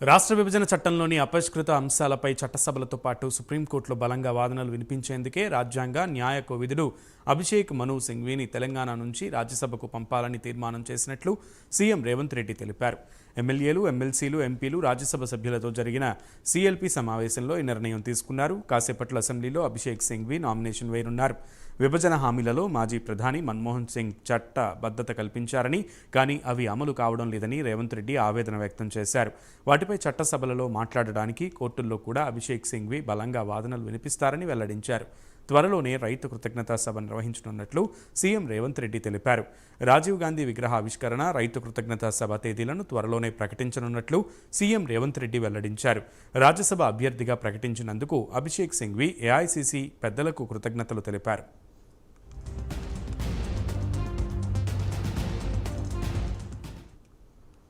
రాష్ట్ర విభజన చట్టంలోని అపరిష్కృత అంశాలపై చట్టసభలతో పాటు సుప్రీంకోర్టులో బలంగా వాదనలు వినిపించేందుకే రాజ్యాంగ న్యాయ కోవిదుడు అభిషేక్ మను సింఘ్వీని తెలంగాణ నుంచి రాజ్యసభకు పంపాలని తీర్మానం చేసినట్లు సీఎం రేవంత్ రెడ్డి తెలిపారు. ఎమ్మెల్యేలు ఎమ్మెల్సీలు ఎంపీలు రాజ్యసభ సభ్యులతో జరిగిన సీఎల్పీ సమావేశంలో ఈ నిర్ణయం తీసుకున్నారు. కాసేపట్లో అసెంబ్లీలో అభిషేక్ సింఘ్వి నామినేషన్ వేయనున్నారు. విభజన హామీలలో మాజీ ప్రధాని మన్మోహన్ సింగ్ చట్టబద్ధత కల్పించారని కానీ అవి అమలు కావడం లేదని రేవంత్ రెడ్డి ఆవేదన వ్యక్తం చేశారు. వాటి దానిపై చట్టసభలలో మాట్లాడడానికి కోర్టుల్లో కూడా అభిషేక్ సింఘ్వి బలంగా వాదనలు వినిపిస్తారని వెల్లడించారు. త్వరలోనే రైతు కృతజ్ఞతా సభ నిర్వహించనున్నట్లు సీఎం రేవంత్ రెడ్డి తెలిపారు. రాజీవ్ గాంధీ విగ్రహ ఆవిష్కరణ రైతు కృతజ్ఞతా సభ తేదీలను త్వరలోనే ప్రకటించనున్నట్లు సీఎం రేవంత్ రెడ్డి వెల్లడించారు. రాజ్యసభ అభ్యర్థిగా ప్రకటించినందుకు అభిషేక్ సింఘ్వి ఏఐసీసీ పెద్దలకు కృతజ్ఞతలు తెలిపారు.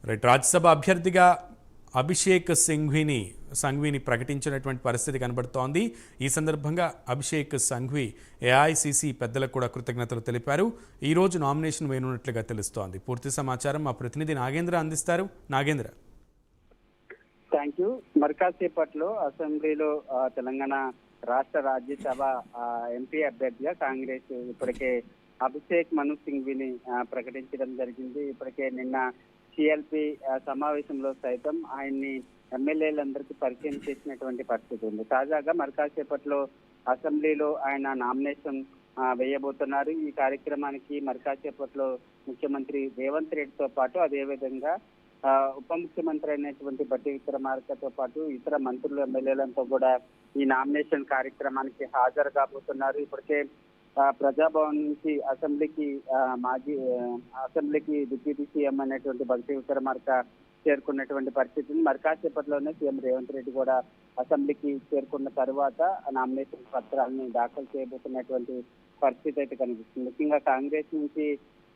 రైట్ రాజ్యసభ అభ్యర్థిగా అభిషేక్ సింఘ్విని సంఘ్విని ప్రకటించినటువంటి పరిస్థితి కనబడుతోంది. ఈ సందర్భంగా అభిషేక్ సంఘ్వి ఏఐసిసి పెద్దలకు కూడా కృతజ్ఞతలు తెలిపారు. ఈ రోజు నామినేషన్ వేయనున్నట్లుగా తెలుస్తోంది. పూర్తి సమాచారం మా ప్రతినిధి నాగేంద్ర అందిస్తారు. నాగేంద్ర. థ్యాంక్ యూ మరికాసేపట్లో అసెంబ్లీలో తెలంగాణ రాష్ట్ర రాజ్యసభ ఎంపీ అభ్యర్థిగా కాంగ్రెస్ ఇప్పటికే అభిషేక్ మను సింఘ్విని ప్రకటించడం జరిగింది. ఇప్పటికే నిన్న సిఎల్పి సమావేశంలో సైతం ఆయన్ని ఎమ్మెల్యేలందరికీ పరిచయం చేసినటువంటి పరిస్థితి ఉంది. తాజాగా మరి కాసేపట్లో అసెంబ్లీలో ఆయన నామినేషన్ వేయబోతున్నారు. ఈ కార్యక్రమానికి మరి కాసేపట్లో ముఖ్యమంత్రి రేవంత్ రెడ్డితో పాటు అదేవిధంగా ఉప ముఖ్యమంత్రి అయినటువంటి బట్టి విక్రమార్కతో పాటు ఇతర మంత్రులు ఎమ్మెల్యేలతో కూడా ఈ నామినేషన్ కార్యక్రమానికి హాజరు కాబోతున్నారు. ఇప్పటికే ప్రజాభవన్ నుంచి అసెంబ్లీకి మాజీ అసెంబ్లీకి డిప్యూటీ సీఎం అనేటువంటి భక్తి విక్రమార్క చేరుకున్నటువంటి పరిస్థితి ఉంది. మరి కాసేపట్లోనే సీఎం రేవంత్ రెడ్డి కూడా అసెంబ్లీకి చేరుకున్న తర్వాత నామినేషన్ పత్రాలని దాఖలు చేయబోతున్నటువంటి పరిస్థితి అయితే కనిపిస్తుంది ముఖ్యంగా కాంగ్రెస్ నుంచి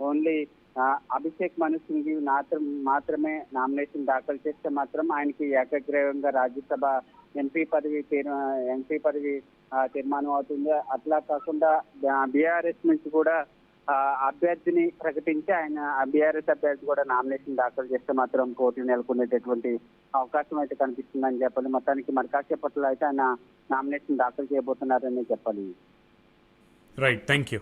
ఓన్లీ అభిషేక్ మను సింగ్ మాత్రం మాత్రమే నామినేషన్ దాఖలు చేస్తే మాత్రం ఆయనకి ఏకగ్రీవంగా రాజ్యసభ ఎంపీ పదవి తీర్- ఎంపీ పదవి తీర్మానం అవుతుంది. అట్లా కాకుండా బీఆర్ఎస్ నుంచి కూడా అభ్యర్థిని ప్రకటించి ఆయన బీఆర్ఎస్ అభ్యర్థి కూడా నామినేషన్ దాఖలు చేస్తే మాత్రం పోటీ నెలకొనేటటువంటి అవకాశం అయితే కనిపిస్తుందని చెప్పాలి. మొత్తానికి మరి కాసేపట్లో అయితే ఆయన నామినేషన్ దాఖలు చేయబోతున్నారని చెప్పాలి. Right thank you